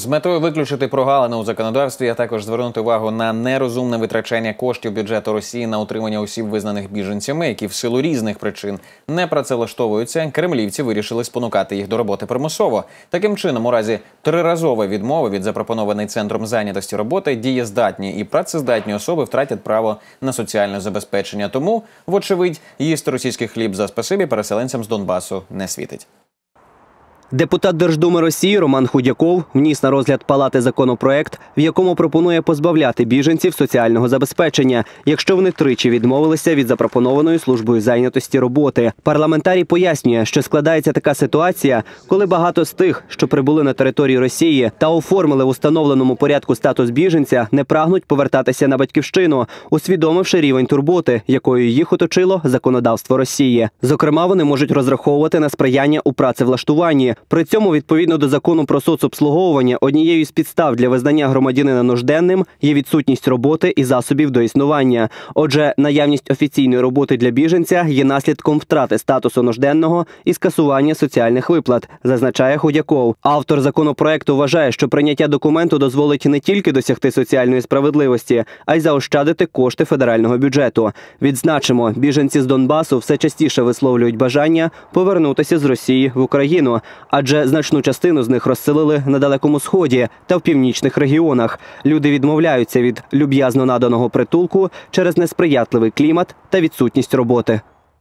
З метою виключити прогалини у законодавстві, а також звернути увагу на нерозумне витрачання коштів бюджету Росії на утримання осіб, визнаних біженцями, які в силу різних причин не працевлаштовуються. Кремлівці вирішили спонукати їх до роботи примусово. Таким чином, у разі триразової відмови від запропонованої центром зайнятості роботи, дієздатні і працездатні особи втратять право на соціальне забезпечення. Тому, вочевидь, їсти російський хліб за спасибі переселенцям з Донбасу не світить. Депутат Держдуми Росії Роман Худяков вніс на розгляд палати законопроект, в якому пропонує позбавляти біженців соціального забезпечення, якщо вони тричі відмовилися від запропонованої службою зайнятості роботи. Парламентарій пояснює, що складається така ситуація, коли багато з тих, що прибули на територію Росії та оформили в установленому порядку статус біженця, не прагнуть повертатися на батьківщину, усвідомивши рівень турботи, якою їх оточило законодавство Росії. Зокрема, вони можуть розраховувати на сприяння у працевлаштуванні. При цьому, відповідно до закону про соцобслуговування, однією з підстав для визнання громадянина нужденним є відсутність роботи і засобів до існування. Отже, наявність офіційної роботи для біженця є наслідком втрати статусу нужденного і скасування соціальних виплат, зазначає Худяков. Автор законопроекту вважає, що прийняття документу дозволить не тільки досягти соціальної справедливості, а й заощадити кошти федерального бюджету. Відзначимо, біженці з Донбасу все частіше висловлюють бажання повернутися з Росії в Україну адже значну частину з них розселили на далекому сході та в північних регіонах. Люди відмовляються від люб'язно наданого притулку через несприятливий клімат та відсутність роботи.